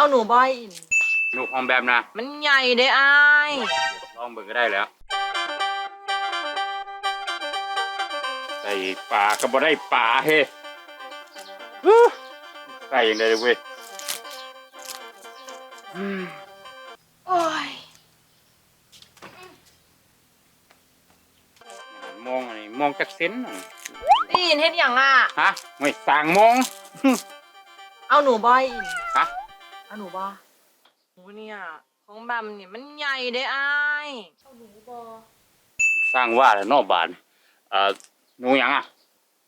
เอาหนูบอยอินหนูพร้อมแบบนะมันใหญ่เด้อายลองเบิ่งก็ได้แล้ว ใส่ปลาก็บ่ได้ปลาเฮ้ฮู้ใส่ยังไงเว้ยอืมโอ้ยมองอันนี้มองจักเส้นน่ะได้ยินเฮ็ดหยังอะฮะไม่สร้างมอง เอาหนูบอยอินฮะเอาหนูบอหนูเนี่ย ของแบมเนี่ยมันใหญ่เด้อายเอาหนูบอสร้างว่าแล้วนอกบ้านเอ่อหนูหยังอะ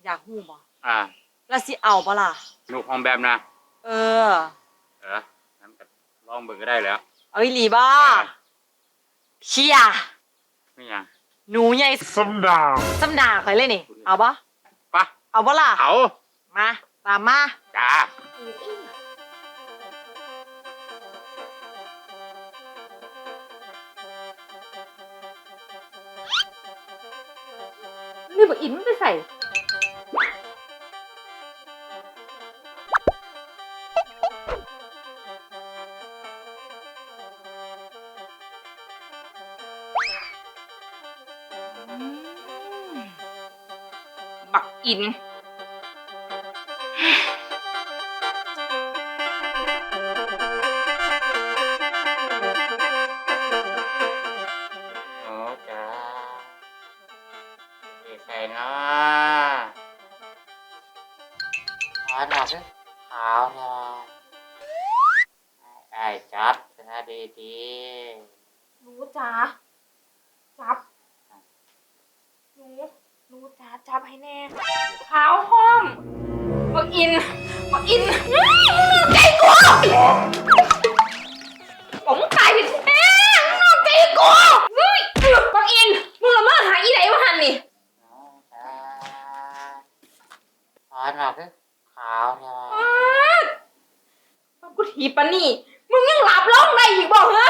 อยากหูบออ่าแล้วสิเอาปะล่ะ หนูพร้อมแบบนะเออ เอองั้นก็ลองเบิ่งก็ได้แล้ว เอาอีหลีบ่อ่าเชียไม่หยังหนูใหญ่สมดาวสำดาเคยเลยนี่ เอาปะปะเอาปะล่ะ เอามา ตามมา จ้าี่บอกอินมันไปใส่ บักอิน จ๋าจับหนูหนูจ๋าจับให้แน่ขาวห้อมบักอินบักอินอื้อมึงนอกใจกูผมงตายผิดแน่มึงนอกใจกูเฮ้ยบักอินมึงละเมิดหาอีไหนวะหันนี่ๆน้องจ้าขาวหน่อยสิขาวหน่อยอ้าวบักกูถีบปะนี่ มึงยังหลับร้องได้อีกบอกเหรอ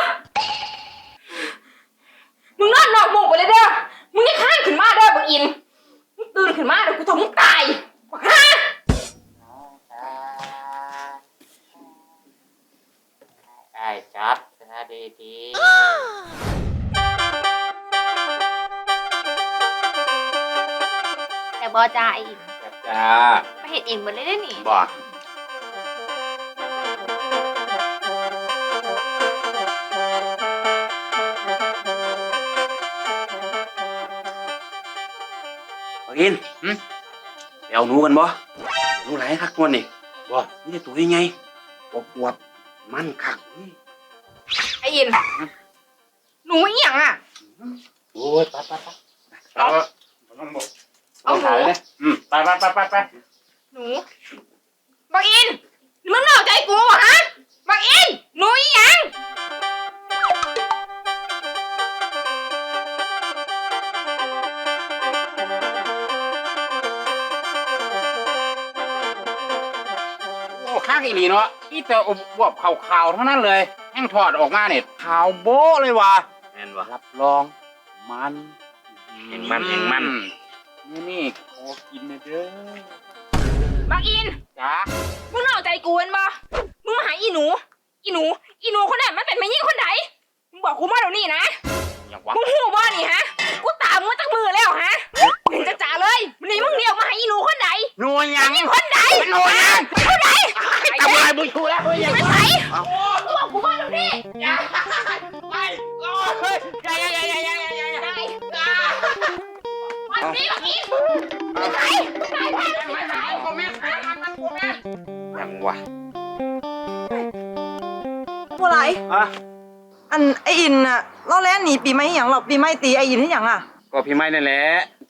มึงนอนนอกโมงไปเลยเด้อ มึงยังข้างขึ้นมาเด้อบักอิน มึงตื่นขึ้นมาเดี๋ยวกูทำมึงตายบักฮะน้องจ้าไอ้จับซะดีดีแต่บอจ้าไอ้อินๆจ้ามาเห็นเองหมดเลยได้อนี่บ่เอา อินหึไปเอาหนูกันบ่หนูไหลายคักตัวนี่บ่นี่แต่ตัวยังไงอวบอวบๆมันคักอุ้ยไอ้อินหนูอีหยังอะโอ้ยไปไปไปเอาต้องบอกเอาหนูถ่ายเลยอืมไปไปไปไปไปหนูบักอินมึงนอกใจกูเหรอฮะบักอิน อ้ข้างอีหลีเนาะนี่แต่บวบขาวๆเท่านั้นเลยแห้งถอดออกมาเนี่ยขาวโบ๊ะเลยว่ะแม่นบ่รับรองมันแห่งมันแห่งมันนี่นี่ขอกินหน่อยเด้อบักอินจ้ามึงนอกใจกูเห็นบ่มึงมาหาอีหนู อีหนู อีหนูคนนั้นมันเป็นแม่ยิ่งคนไหนมึงบอกกูมาเดี๋ยวนี้นะอย่างวะมึงหูบ่นี่ฮะ กูตามมึงตั้งมือแล้วฮะมึงจะจ่าเลยวันนี้มึงเรียกมาหาอีหนูคนไหนหนูยังอีคนไหนหนูยังคนไหน ทำลายบุญชูแล้วเฮ้ยยังไปไหนมึงบอกกูมาเดี๋ยวนี้ไปโอ้ยอย่าอย่าอย่าอย่าอย่าอย่าอย่าไปวันนี้บักอินไปไหนไปไหนไปไหนคอมเมนต์คอมเมนต์ยังวะบัวไหลอะอันไออินน่ะเราแล่นหนีปีใหม่อหย่างหรอกปีใหม่ตีไออินที่หยังอะก็พี่ไม้นั่นแหละ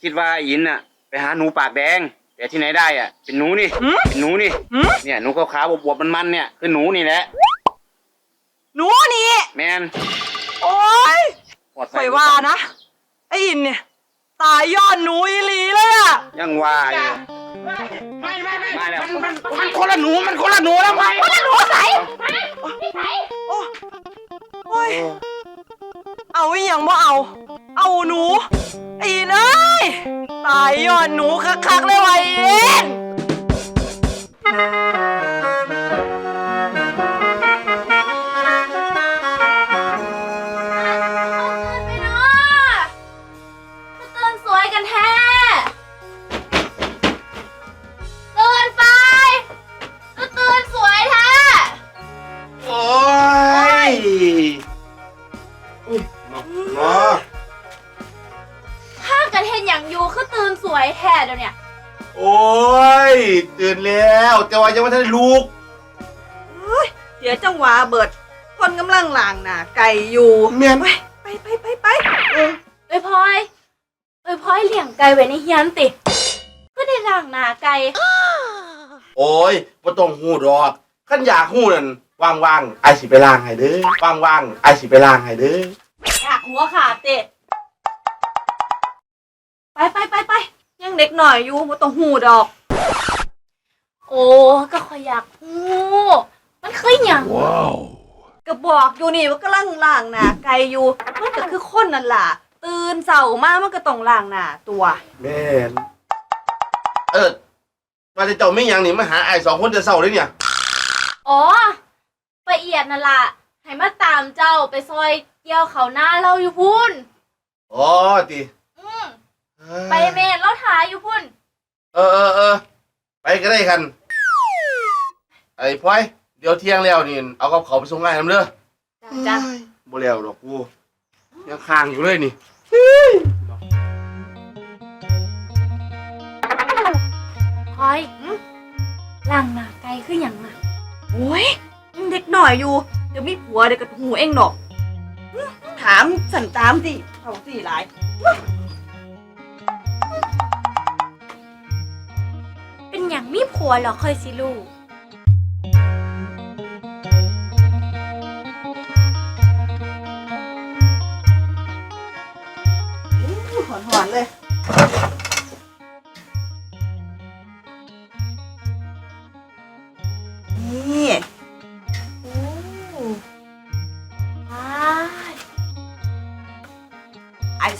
คิดว่าอินน่ะไปหาหนูปากแดง แต่ที่ไหนได้อะเป็นหนูนี่หืมเป็นหนูนี่หืมเนี่ยหนูขาวๆบวบๆมันๆเนี่ยคือหนูนี่แหละหนูนี่ แมนโอ้ยปลอดภัข่อยว่านะไออินเนี่ยตายยอดหนูอีหลีเลยอะยังว่าอยู่ไม่ไม่ไม่มาแล้วมันมันมันคนละหนูมันคนละหนูแล้วไปหนูใส่ไม่ใส่โอ้โอ้ยเอาอีหยังบ่เอา เอาหนูไอ้อินเอ้ย ตายยอดหนูคักๆเลยว่ะเอ็น ยตื่นแล้วแต่ว่ายังไม่ทันได้ลุกเสียจังหวะเบิด คนกำลังล้างหน้าไก่อยู่แม่นไปไปไปไปเอ้ยพลอยเอ้ยพลอยเลี้ยงไก่ไว้ในเฮียนติ ก็ได้ล้างหน้าไก่โอ้ยบ่ต้องหูดอกขันอยากหูนั่นว่างๆไอสิไปล้างให้เด้อว่างๆไอสิไปล้างให้เด้ออยากหัวขาดเตะไปไปไปไปยังเด็กหน่อยอยู่บ่ต้องหูดอก โอ้ก็ขอยอยากหูมันคือหยังก็บอกอยู่นี่ว่ากำลังล้างหน้าไก่อยู่มันก็คือคนนั่นล่ะ ตื่นเช้ามามันก็ต้องล้างหน้าตัว แม่นเออมาแต่เจ้าไม่ยังนี่มาหาไอสองคนจะเศร้าเลยเนี่ย อ๋อละเอียดนั่นล่ะให้มาตามเจ้าไปซอยเกี่ยวเขาหน้าเราอยู่พุ่น อ๋อติอืมไปเมนเราถ่ายอยู่พุ่น เออเออเออไปก็ได้กัน ไอ้พลอยเดี๋ยวเที่ยงแล้วนี่เอากับเขาวไปส่งงานน้ำเด้อจ้ะบ่แล้วดอกกูยังค้างอยู่เลยนี่พลอยล้างหน้าไก่คือหยังอะโอ้ยยังเด็กหน่อยอยู่ เดี๋ยวมีผัวเดี๋ยวก็หูเองดอกอื้อถามสันตามสิเขาสี่หลายเป็นหยังมีผัวเหรอเคยสิลูก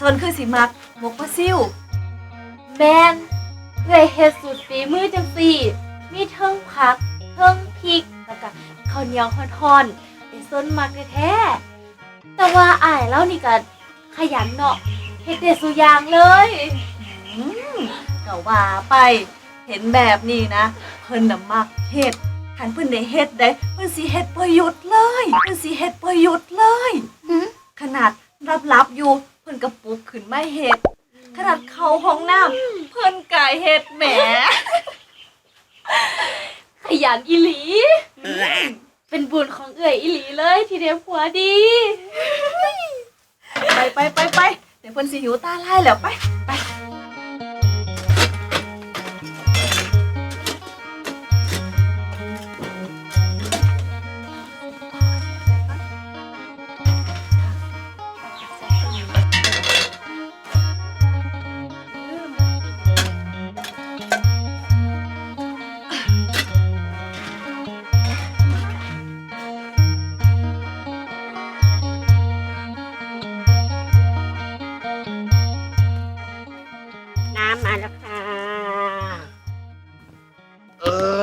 ไอซอนคือสิมักมกปลาซิวแมนเลยเฮ็ดสูตรฝีมือจังสี่ มีเทิงผักเทิงพริกแล้วก็ข้าวเหนียวทอนๆไอ้ส้นมักแท้ๆแต่ว่าอ้ายเล่านี่ก็ขยันเนาะเฮ็ดเด็ดสุอยางเลยอืมก็ว่าไป เห็นแบบนี้นะ เพิ่นน่ะมักเฮ็ดคันเพิ่นได้เฮ็ดได้เพิ่นสิเฮ็ดประยุทธ์เลย เพิ่นสิเฮ็ดประยุทธ์เลยหืมขนาดรับๆอยู่ เพิ่นกระปุกขึ้นมาเห็ด ขนาดเข้าห้องน้ำเพิ่นกายเห็ดแหมขยันอีหลี เป็นบุญของเอื่อยอีหลีเลยที่เดียวผัวดี ไปไปไปไปเดี๋ยวเพิ่นสิหิวตาไล่แล้วไปไป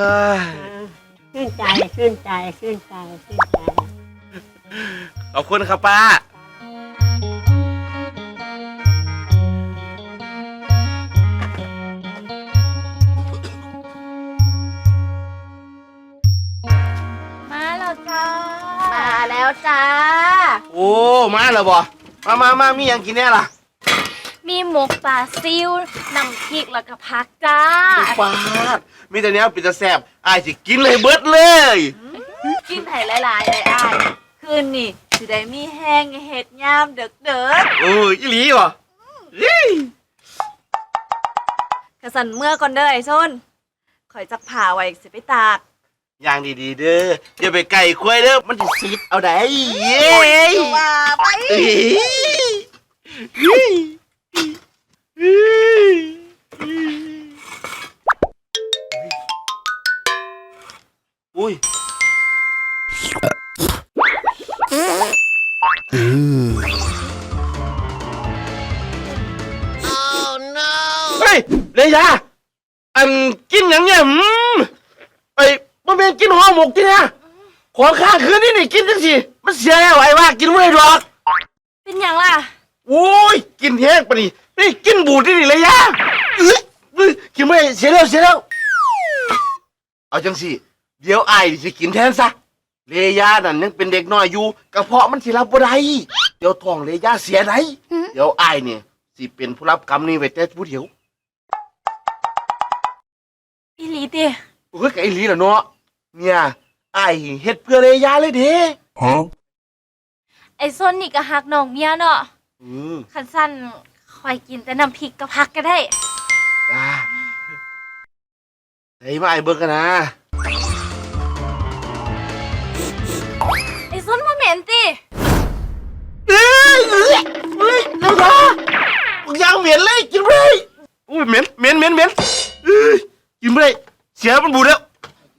เออชื่นใจชื่นใจชื่นใจชื่นใจขอบคุณครับป้า มาแล้วจ้า มาแล้วจ้า โอ้ มาแล้วบ่มามามามีหยังกินแน่ล่ะ มีหมกปลาซิวน้ำพริกแล้วก็ผักจ้า ปาดมีแต่เนี้ยปิดจะแซ่บอายสิกินเลยเบิดเลย กินไห้หลายๆเลยอ้ายคืนนี่สิได้มีแห้งเฮ็ดยามเด็กเด้อเอออีหลีบ่เฮ้ยกระสันเมื่อก่อนเด้อไอ้ส้นข่อยจักผ่าไว้สิไปตากอย่างดีๆเด้ออย่าไปไก่ควายเด้อมันสิซิดเอาได้เย้ยว่าไป เอ้ยเฮ้ยเฮ้ย อุ้ยเฮ้ยเลยาอันกินหยังเนี่ยอืมไอ้มันเป็นกินห่อหมกจีนะขอข้าคืนนี่นี่กินจังสิมันเสียแล้วไอ้ว่ากินไม่ได้หรอก เป็นหยังล่ะ โอ้ยกินแห้งปะนี่นี่กินบูดที่นี่เลยยาเอ้ยเอ้ยกินไม่ได้เสียแล้วเสียแล้ว เอาจังสิเดี๋ยวไอ้ายสิกินแทนซะเลยานั่นยังเป็นเด็กน้อยอยู่กระเพาะมันสิรับบ่ได้เดี๋ยวท้องเลยาเสียได้เดี๋ยวไอ้ายเนี่ยสิเป็นผู้รับกรรมนี้ไว้แต่ผู้เดียวติโอ้ยไก่ลีล่ะเนาะเนี่ยไอ้ายเฮ็ดเพื่อเลยาเลยเด้ไอ้ส้นนี่ก็ฮักน้องเมียเนาะ อืมคันสั้นคอยกินแต่น้ำพริกกับผักก็ได้จ้าไอ้มาไอ้เบิ่งกันนะไอ้ส้นบ่เหม็นติเอ้ยเอ้ยเฮ้ยเร็วนะยางเหม็นเลยกินไม่ได้อุ้ยเหม็นเหม็นเหม็นเหม็นเอ้ยกินไม่ได้เสียมันบูดแล้ว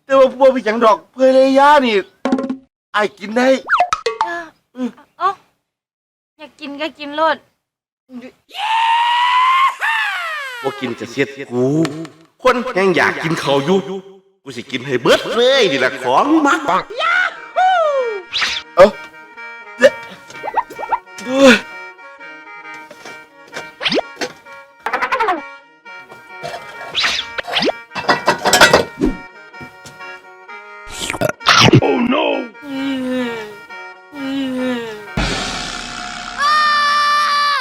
แต่ว่าพวกพี่จังดอกเพื่อเลยานี่ไอ้ายกินได้ เอ้าเอ้า อยากกินก็กินโลดว่ากินจะเสียดกู คนยังอยากกินเขาวอยู่กูสิกินให้เบิดเลยนี่แหละของมากเอ้เอ้ย